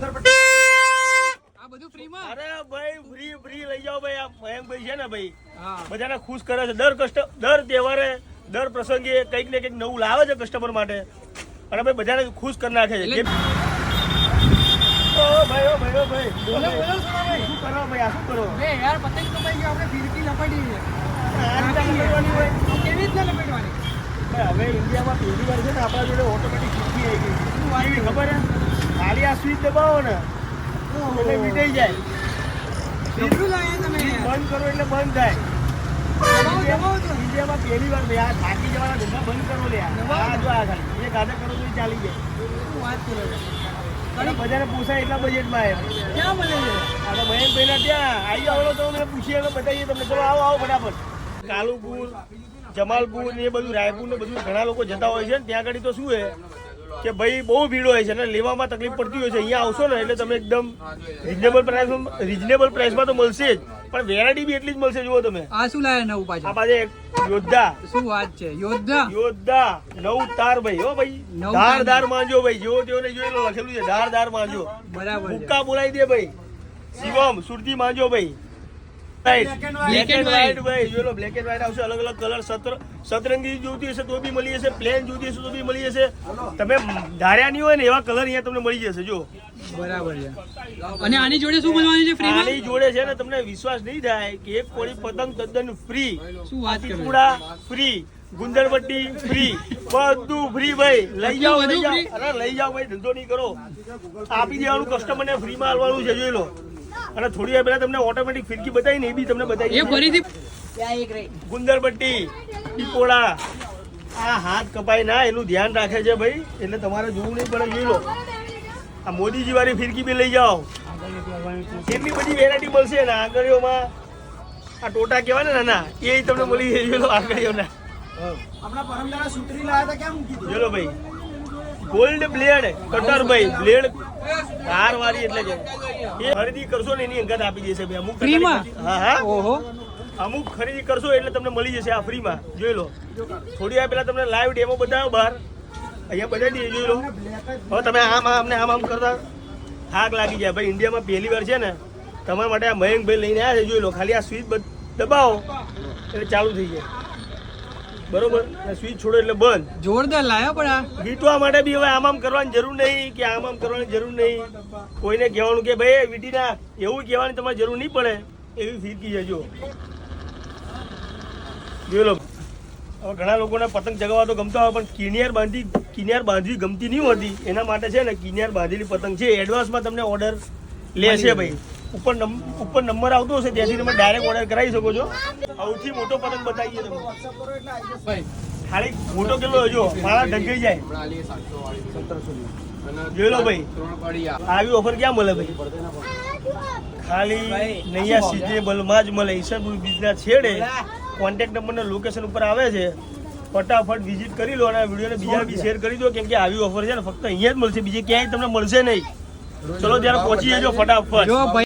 સુંદર આ બધું ફ્રીમાં? અરે ભાઈ ફ્રી ફ્રી લઈ જાઓ ભાઈ. આ મયંકભાઈ છે ને ભાઈ. હા. બધાને ખુશ કરે છે. દર કસ્ટ દર તહેવારે દર પ્રસંગે કંઈક ને કંઈક નવું લાવે છે કસ્ટમર માટે. અને ભાઈ બધાને ખુશ કરી નાખે છે. ઓ ભાઈ ઓ ભાઈ ઓ ભાઈ. બોલો બોલો શું કરો ભાઈ? આ શું કરો? બે યાર પતંગ કપાઈ ગયો આપણે ફિરકી લપાડી છે. આ રીતે હોય. કેવી રીતના લપેટવાની? હવે ઇન્ડિયામાં પહેલી વાર છે ને આપણા જોડે ઓટોમેટિક શીખી આવી ગઈ. ખબર હે ખાલી આ સ્વિચ દબાવો ને એટલે મીટાઈ જાય? બંધ કરો એટલે બંધ થાય. ઇન્ડિયામાં પહેલી વાર આ થાકી જવાના ધંધા બંધ કરો લે આ. જો આ ખાલી. કરો તો ચાલી જાય. વાત કરો બધાને પોસાય એટલા બજેટમાં એમ ક્યાં મળે આ તો મહેશભાઈના ત્યાં. આવી આવડો તો મેં પૂછીએ બતાવીએ તમને. ચલો આવો આવો ફટાફટ. કાલુપુર જમાલપુર ને એ બધું રાયપુર ને બધું ઘણા લોકો જતા હોય છે ને. ત્યાં આગળ તો શું છે? કે ભાઈ બહુ ભીડ હોય છે અને લેવામાં તકલીફ પડતી હોય છે. અહીંયા આવશો ને એટલે તમે એકદમ રિઝનેબલ પ્રાઇસમાં રિઝનેબલ પ્રાઇસમાં તો મળશે જ. પણ વેરાયટી બી એટલી જ મળશે જુઓ તમે. આ શું લાયા નવું આ પાછું પાસે એક યોદ્ધા. શું વાત છે? યોદ્ધા? યોદ્ધા નવ તાર ભાઈ હો ભાઈ. ધાર ધાર માંજો ભાઈ જેવો તેઓને જોઈ લો લખેલું છે ધાર ધાર માંજો. બરાબર છે. બોલાવી દે ભાઈ. શિવમ સુરતી માંજો ભાઈ. Black and white. ભાઈ જોઈ બ્લેક એન્ડ વ્હાઈટ આવશે. અલગ અલગ કલર સત્ર સતરંગી જોતી હશે તો બી મળી જશે. પ્લેન જોઈતી હશે તો બી મળી જશે. તમે ધાર્યા નહીં હોય ને એવા કલર અહીંયા તમને મળી જશે જો બરાબર છે. અને આની જોડે શું મળવાની છે ફ્રીમાં આની જોડે છે ને તમને વિશ્વાસ નહીં થાય કે એક કોળી પતંગ તદ્દન ફ્રી શું વાત કરો છો? ફ્રી ગુંદરપટ્ટી ફ્રી બધું ફ્રી ભાઈ. લઈ જાઓ લઈ જાઓ. અરે લઈ જાઓ ભાઈ ધંધો નહીં કરો. આપી દેવાનું કસ્ટમરને ફ્રીમાં આવવાનું છે જોઈ લો. અને થોડી વાર પહેલા તમને ઓટોમેટિક ફિરકી બતાવી ને એ બી તમને એ બતાવી ફરીથી ગુંદરપટ્ટી ટીપોળા આ હાથ કપાય ના એનું ધ્યાન રાખે છે ભાઈ. એટલે તમારે જોવું નહીં પડે જોઈ લો. આ મોદીજી વાળી ફિરકી બી લઈ જાઓ. કેટલી બધી વેરાયટી મળશે ને આંગળીઓમાં. આ ટોટા કેવા ને નાના? એ તમને મળી જાય જોઈ લો આંગળીઓના. આપણા પરમદાડા સુતરી લાયા હતા ક્યાં મૂકી દીધી? ભાઈ. ગોલ્ડ બ્લેડ કટર ભાઈ બ્લેડ ધાર વાળી એટલે કે ખરીદી કરશો ને એની અંગત આપી દેશે ભાઈ. અમુક ફ્રીમાં? હા હા. ઓહો. અમુક ખરીદી કરશો એટલે તમને મળી જશે આ ફ્રીમાં જોઈ લો. થોડી વાર પહેલા તમને લાઈવ ડેમો બતાવ્યો બહાર. અહીંયા બધા દઈએ જોઈ લો. હવે તમે આમ આમ આમ આમ કરતા થાક લાગી જાય. ભાઈ ઇન્ડિયામાં પહેલી વાર છે ને તમારા માટે આ મયંકભાઈ લઈને આવ્યા છે જોઈ લો. ખાલી આ સ્વિચ દબાવો. એટલે ચાલુ થઈ જાય. બરોબર? સ્વિચ છોડો એટલે બંધ. જોરદાર લાયા પણ આ. વીટવા માટે બી હવે આમ આમ કરવાની જરૂર નહીં કે આમ આમ કરવાની જરૂર નહીં. કોઈને કહેવાનું કે ભાઈ વીટી ના એવું કહેવાની તમારે જરૂર નહીં પડે. એવી ફીરકી જજો જોયેલો હવે ઘણા લોકોને પતંગ ચગાવવા તો ગમતા હોય પણ કિનિયાર બાંધી કિનિયાર બાંધવી ગમતી નહીં હોતી. એના માટે છે ને કિનિયાર બાંધેલી પતંગ છે. એડવાન્સમાં તમને ઓર્ડર લેશે ભાઈ. ઉપર ઉપર નંબર આવતો હશે, ત્યાંથી તમે ડાયરેક્ટ ઓર્ડર કરાવી શકો છો. સૌથી મોટો પતંગ બતાવીએ તમે. ખાલી મોટો કેટલો જો મારા ઢંકાઈ જાય. જોઈ લો ભાઈ. આવી ઓફર ક્યાં મળે ભાઈ? ખાલી નૈયા સિઝનેબલમાં જ મળે. ઈશનપુર બીજના છેડે કોન્ટેક્ટ નંબરના લોકેશન ઉપર આવે છે. ફટાફટ વિઝિટ કરી લો અને વિડીયોને બીજા બી શેર કરી દો, કેમ કે આવી ઓફર છે ને, ફક્ત અહીંયા જ મળશે. બીજે ક્યાંય તમને મળશે નહીં. ચલો, ત્યારે પહોંચી જજો ફટાફટ.